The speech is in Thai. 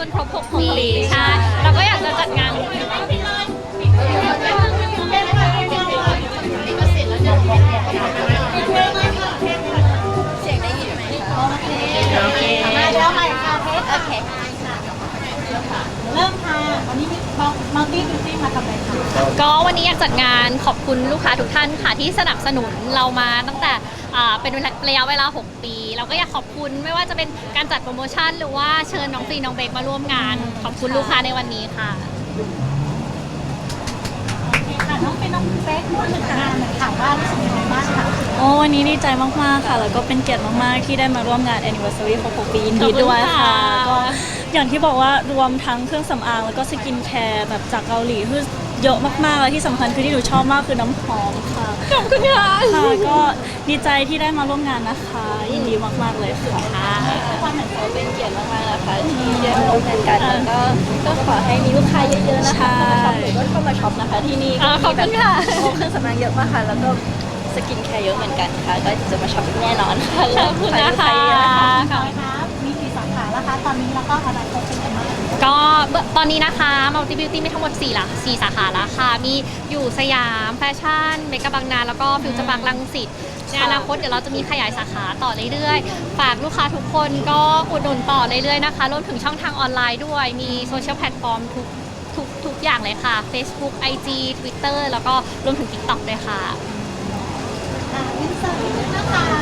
ปีใช่เราก็อยากจะจัดงานเสียงได้ยินไหมคะโอเคมาแล้วใหม่ค่ะเทสโอเคเริ่มค่ะวันนี้มัลตี้บิวตี้มาทำอะไรคะก็วันนี้อยากจัดงานขอบคุณลูกค้าทุกท่านค่ะที่สนับสนุนเรามาตั้งแต่ อ่าเป็นระยะเวลา 6 ปี เราก็อยากขอบคุณไม่ว่าจะเป็นการจัดโปรโมชั่น หรือว่าเชิญน้องฟรีน้องเบกมาร่วมงาน ขอบคุณลูกค้าในวันนี้ค่ะโอเคค่ะน้องเป็นน้องเป๊กพูดถึงงานหน่อยค่ะว่ารู้สึกยังไงบ้างคะโอ้วันนี้ดีใจมาก ๆ ค่ะ แล้วก็เป็นเกียรติมาก ๆ ที่ได้มาร่วมงาน anniversary ของ6ปียินดีด้วยค่ะ ขอบคุณค่ะ ก็อย่างที่บอกว่ารวมทั้งเครื่องสำอางแล้วก็สกินแคร์แบบจากเกาหลีคือเยอะมาก ๆ และที่สำคัญคือที่หนูชอบมากคือน้ำหอมค่ะ ขอบคุณค่ะ ค่ะก็ ดีใจที่ได้มาร่วมงานนะคะ ยินดีมาก ๆ เลยค่ะความเหมือนเขาเป็นเกียรติมากๆนะคะที่ได้มาร่วมงานกันแล้วก็ก็ขอให้มีลูกค้าเยอะๆนะคะเข้ามาช็อปหรือว่าเข้ามาช็อปนะคะที่นี่อ่าขอบคุณค่ะโอ้เครื่องสำอางเยอะมากค่ะ แล้วก็สกินแคร์เยอะเหมือนกันค่ะ ก็จะมาช็อปแน่นอนค่ะขอบคุณนะคะ ก็ตอนนี้นะคะ Multi Beauty มีทั้งหมด4ละ4สาขาแล้วค่ะ มีอยู่สยามแฟชั่นเมกะบางนา แล้วก็ฟิวเจอร์บางรังสิตในอนาคตเดี๋ยวเราจะมีขยายสาขาต่อเรื่อยๆ ฝากลูกค้าทุกคนก็อุดหนุนต่อเรื่อยๆนะคะรวมถึงช่องทางออนไลน์ด้วย มีโซเชียลแพลตฟอร์มทุกทุกทุกอย่างเลยค่ะ Facebook IG Twitter แล้วก็รวมถึง TikTok ด้วยค่ะ อ่าอินเสิร์ตนะคะ